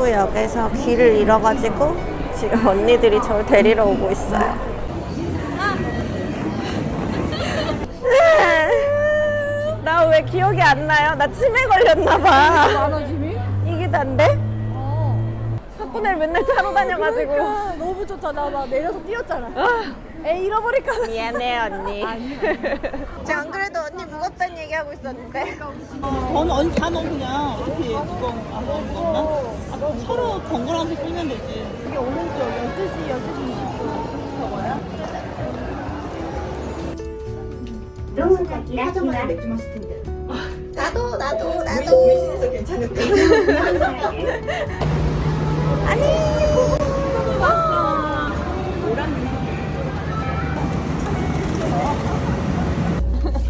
신주쿠역에서 길을 잃어가지고 지금 언니들이 저를 데리러 오고 있어요. 나 왜 기억이 안 나요? 나 치매 걸렸나봐. 짐이? 이게 난데? 어. 학군을 맨날 타러 다녀가지고. 그러니까 너무 좋다. 나 막 내려서 뛰었잖아. 애 잃어버릴까 봐. 미안해 언니. 제가 안 그래도 언니 무겁다는 얘기하고 있었는데. 번, 언, 다 넣어 그냥 어떻게 그거 안 넣는 건가? 아, 서로 번갈아서 끌면 되지 이게 오른쪽 12시 12시 20분 저거야? 하자마자 맥주 마실 텐데. 나도 나도 외신에서 괜찮을까?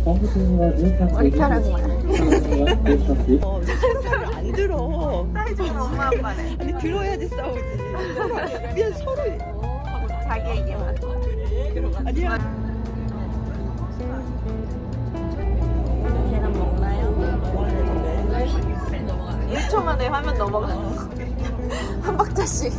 머리카락만. 어, 서로 안 들어 사이즈가 안 맞네. 아니 들어야지 싸우지 그냥 서로 자기 얘기만. 아니야 계란 먹나요? 1초 만에 화면 넘어가. 한 박자씩.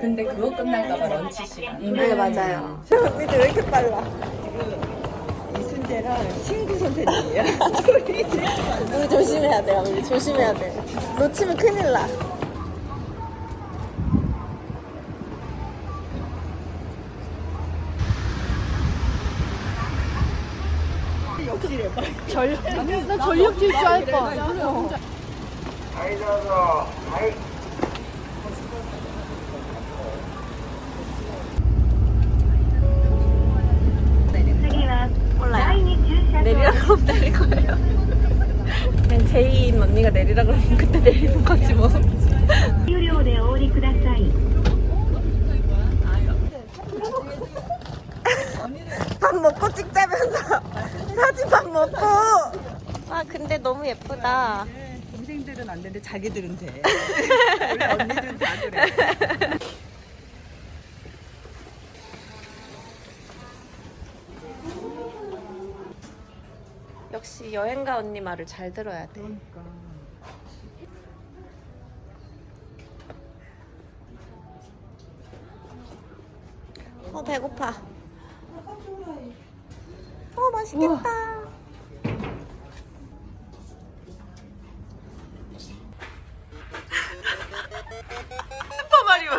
근데 그거 끝날까봐 런치 시간. 네, 맞아요. 저 언니들 왜 이렇게 빨라? 이순재랑 신구 선생님이야 우리 조심해야 돼요. 우리 조심해야 돼. 놓치면 큰일 나. 역시래 나 전력 질줄 알 거. 몰라요. 내리라고 하면 내릴 거예요. 그냥 제인 언니가 내리라고 하면 그때 내리는 거지 뭐. 밥 먹고 찍자면서 사진 밥 먹고. 아 근데 너무 예쁘다. 동생들은 안 되는데 자기들은 돼. 원래 언니들은 다 그래. 역시 여행가 언니 말을 잘 들어야 돼. 어 배고파. 어 맛있겠다. 슈퍼마리오.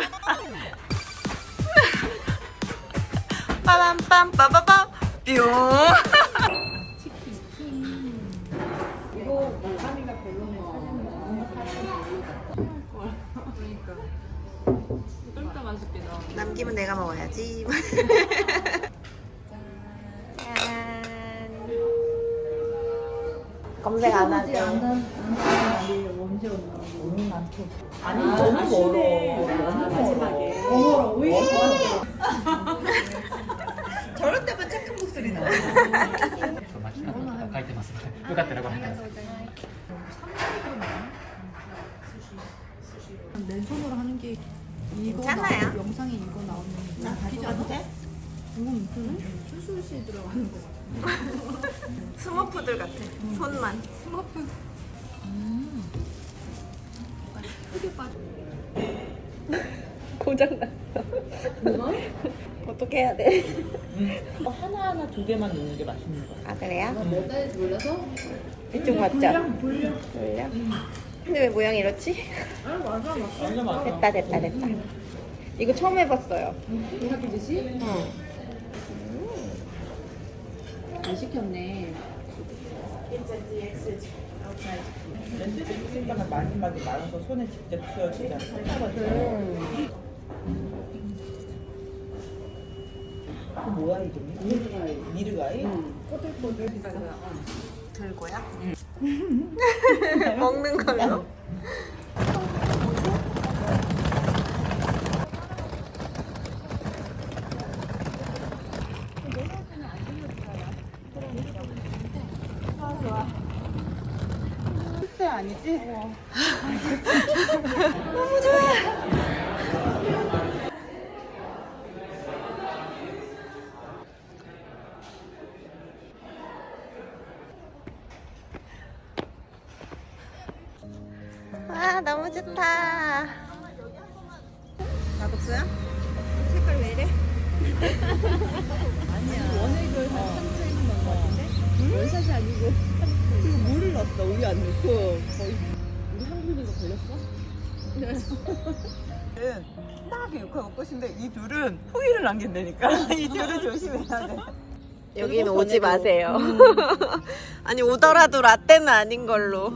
빠밤빰 빠바밤 뿅. 남기면 내가 먹어야지. 짠. 검색 안 하죠. 아니 너무 멀어 너무 멀어 오히려 저럴 때만 착한 목소리 나와 そう街中とか書いてますのでよかったらご覧ください 맨손으로 하는 게 이거 괜찮아요. 나- 영상에 이거 나오는 거 웃기지 않아? 이건 무슨 춘수씨 들어가는 거 같아. 스머프들 같아. 손만. 스머프. 고장 났어. 어떻게 해야 돼? 어, 하나하나 두 개만 넣는 게 맛있는 거야. 아 그래요? 몇 달에 돌려서 이쪽 맞죠? 불려. 돌려. 근데 왜 모양이 이렇지? 아 맞아 맞아. 완전 맛있어. 됐다 됐다 됐다. 이거 처음 해봤어요. 이렇게 듯이 응. 안 시켰네. 렌즈 찍으면 마지막에 말아서 손에 직접 쥐어주잖아. 음. 그 뭐야 이름이? 미르가이. 미르가이? 들고요? 먹는 걸로? 글쎄 아니지? 너무 좋아. 와 너무 좋다. 나독수야? 색깔 왜 이래? 원액을 한 3분의 1 넣은 거 같은데? 원샷이 아니고 그리고 물을 넣었어 우유 안 넣고 거의 우리 한국인이가 걸렸어? 딱 육화 먹고 싶은데 이 둘은 후기를 남긴다니까 이 둘은 조심해야 돼 여기는 오지 마세요. 아니 오더라도 라떼는 아닌 걸로.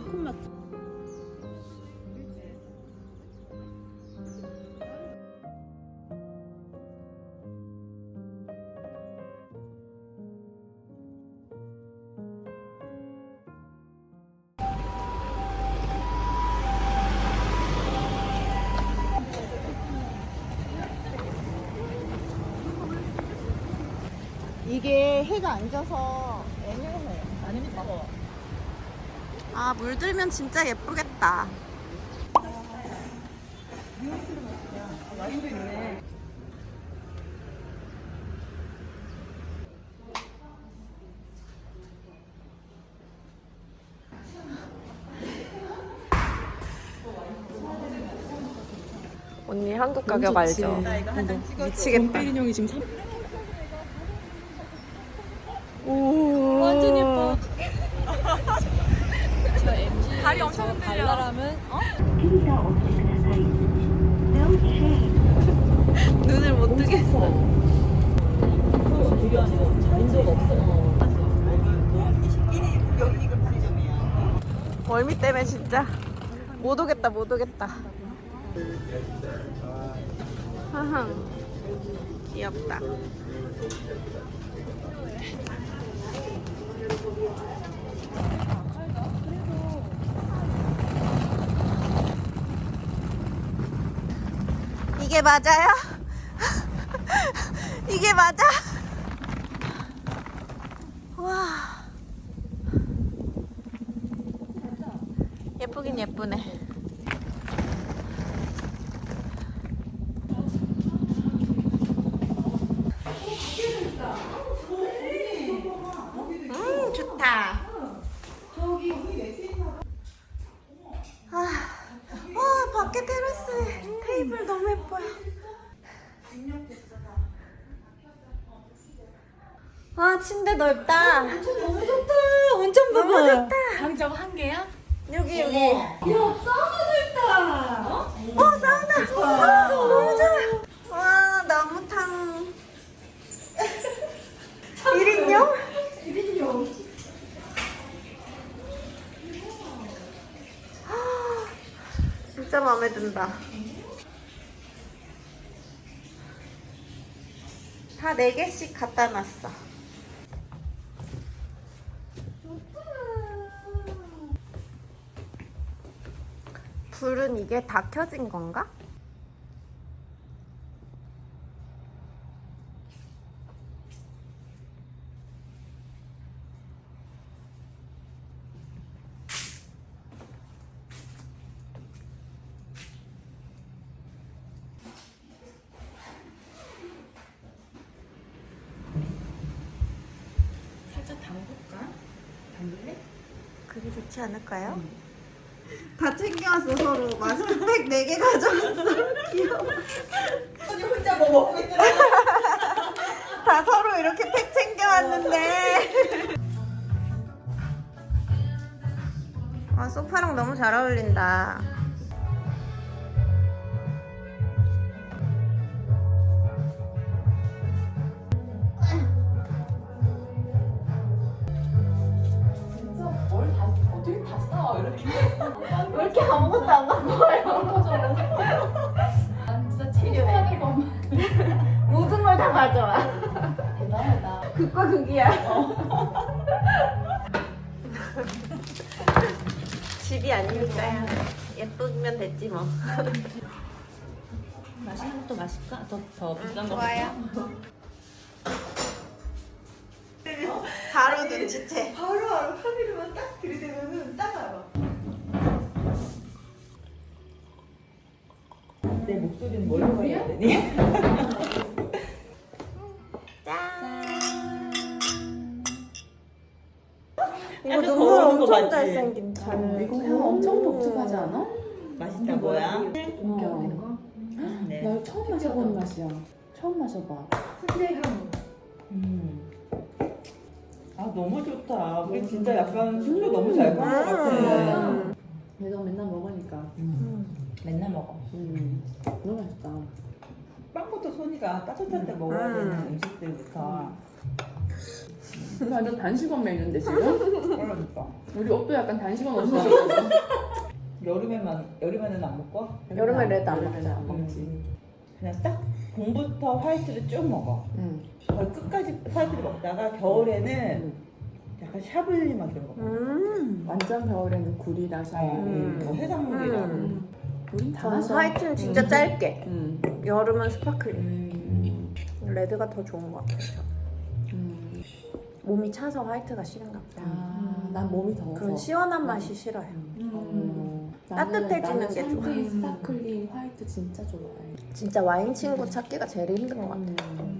안 져서 애매해 안 예뻐 아 물들면 진짜 예쁘겠다. 와인도 있네 언니 한국 가격 알죠? 찍어줘 미치겠다. 형이 지금 3 멀미 때문에 진짜 못 오겠다 못 오겠다. 귀엽다. 이게 맞아요? 이게 맞아? 와. 예쁘긴 예쁘네. 음, 좋다. 아, 와, 밖에 테라스 테이블 너무 예뻐요. 와, 침대 넓다. 너무 좋다. 온천 너무 좋다. 방 저거 한 개야? 여기 여기. 야 사우나도 있다. 어? 어 사우나. 사우나 너무 좋아. 와 나무탕. 1인용? 1인용. 진짜 마음에 든다. 다 4개씩 갖다 놨어. 불은 이게 다 켜진 건가? 살짝 담글까? 담글래? 그게 좋지 않을까요? 다 챙겨왔어 서로 마스크팩 4개 가져왔어 귀여워 아니 혼자 뭐 먹고 있더라 다 서로 이렇게 팩 챙겨왔는데. 아, 소파랑 너무 잘 어울린다. 왜 이렇게 아무것도 안 갖고 와요? 진짜 체류하는 것만. 모든 걸 다 가져와. 대단하다. 극과 극이야. 집이 아니니까요. 예쁘면 됐지 뭐. 맛있는 것도 맛있까? 더, 더 비싼 거. 좋아요. 바로 눈치채. 바로 알아. 내 목소리는 뭘로 해야 되니? 이거 약간 눈물 더러운 거 엄청 맞지? 잘생긴 잘. 이거 향 엄청 독특하지 않아? 맛있다고야? 어. 네. 나 처음 마셔본 맛이야. 처음 마셔봐. 음. 아 너무 좋다. 우리 진짜 약간 숙소 너무 잘 간것 같아. 음. 내가 맨날 먹으니까. 음. 맨날 먹어. 음. 너무 맛있다. 빵부터 손이가 따뜻할 때 먹어야 음. 되는 음식들부터. 완전 단식원 메뉴인데 지금? 그러니까. 우리 옷도 약간 단식원 옷이. 여름에만 여름에는 안 먹고? 여름에 레드 안 여름에는 먹잖아. 안 먹지. 음. 그냥 딱 봄부터 화이트를 쭉 먹어. 응. 거의 끝까지 화이트를 먹다가 겨울에는 응. 약간 샤블리 막 이런 거. 먹어. 음. 완전 겨울에는 굴이랑 샤이. 음. 뭐 해산물이랑. 음. 저는 마셔. 화이트는 진짜 음. 짧게. 응. 여름은 스파클링. 음. 레드가 더 좋은 것 같아요. 저. 음. 몸이 차서 화이트가 싫은가 보다. 아, 난 몸이 더워서. 그런 시원한 맛이 싫어요. 어, 따뜻해지는 나는 게 좋아. 샴페인 스파클링 화이트 진짜 좋아해. 진짜 와인 친구 찾기가 제일 힘든 것 같아. 음.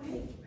언니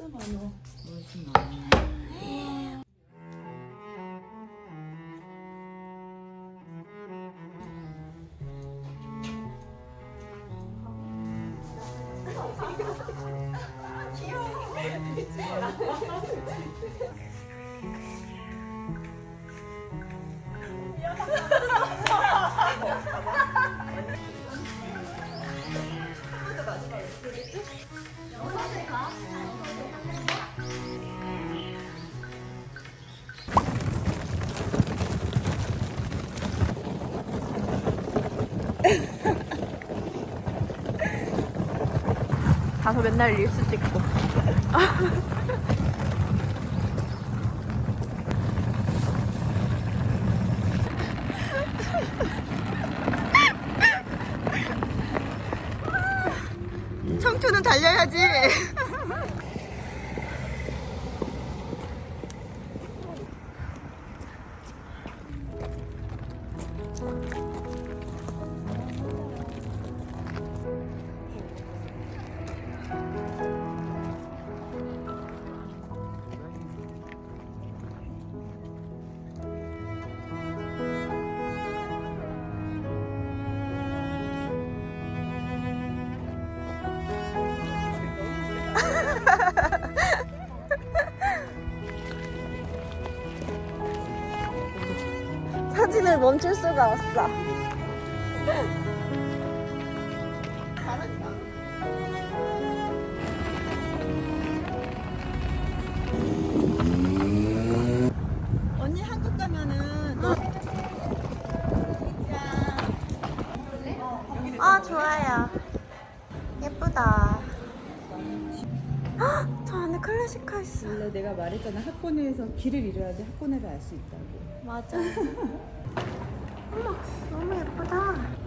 커피. 가서 맨날 릴스 찍고. 멈출 수가 없어. 언니 한국 가면은 너아 좋아요. 예쁘다. 헉, 저 안에 클래식카 있어. 원래 내가 말했잖아 학원에서 길을 잃어야 돼 학원에서 알 수 있다고 맞아. 어머, 너무 예쁘다.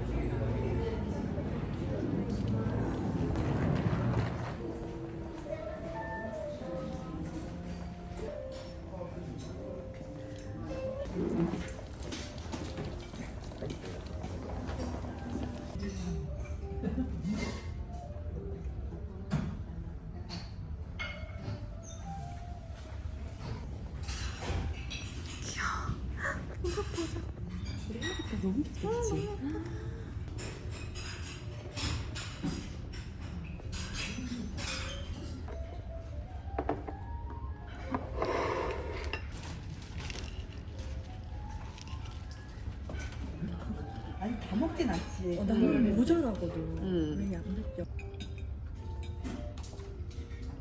먹진 않지. 어, 나는 모자라거든. 음. 양육적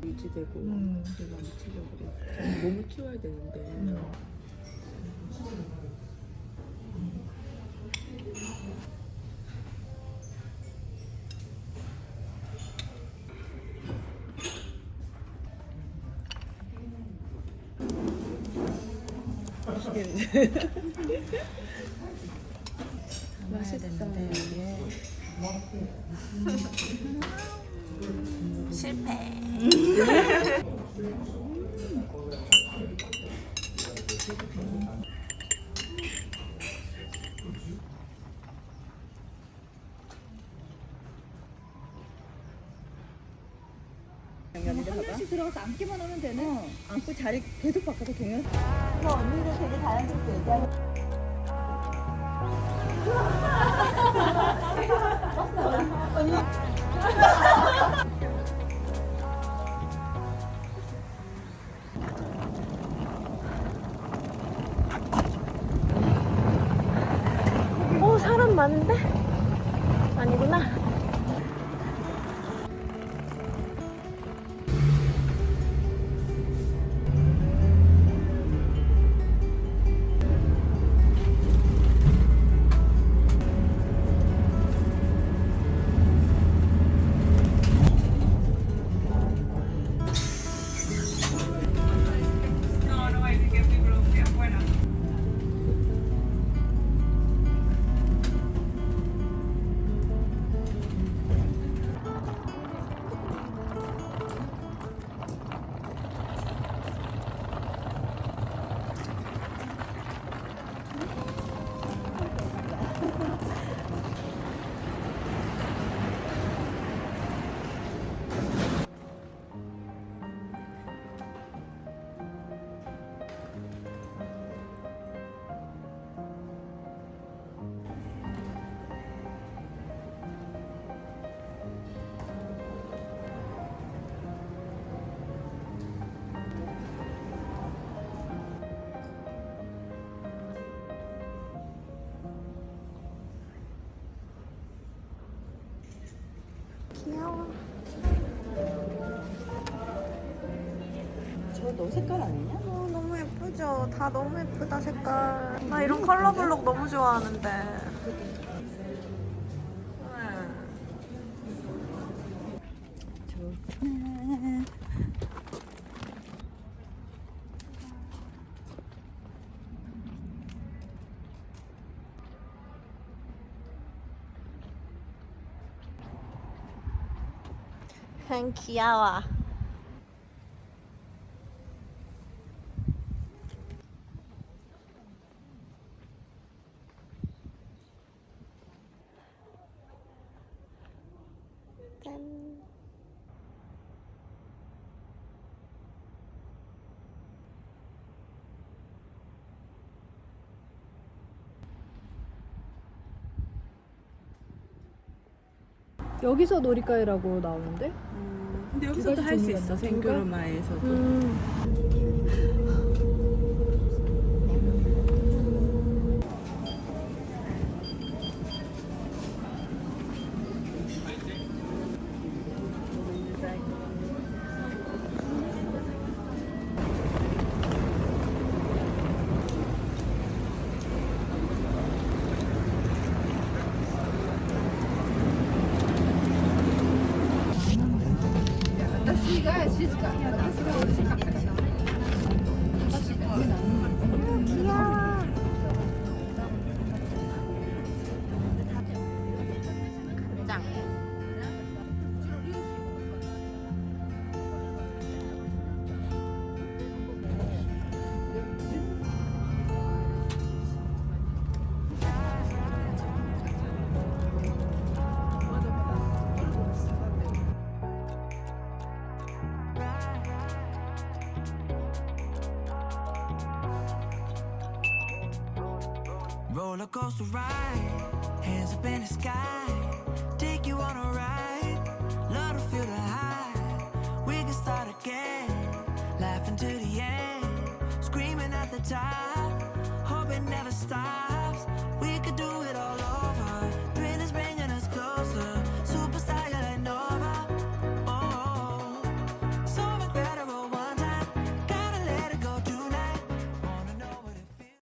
유지되고 음. 내가 안 치려고 그래. 몸을 키워야 되는데 맛있어 실패. 한 명씩 들어가서 앉기만 하면 되네. 앉고 자리 계속 바꿔서 동 영 오, 너 색깔 아니냐? 어, 너무 예쁘죠? 다 너무 예쁘다, 색깔. 나 이런 컬러 블록 너무 좋아하는데. 응. 응, 귀여워. 여기서 놀이터라고 나오는데? 근데 두 여기서도 할 수 있어. 있나? 댕그로마에서도. 음. Roller coaster ride, hands up in the sky. Take you on a ride, love to feel the high. We can start again, laughing to the end, screaming at the top. Hope it never stops. We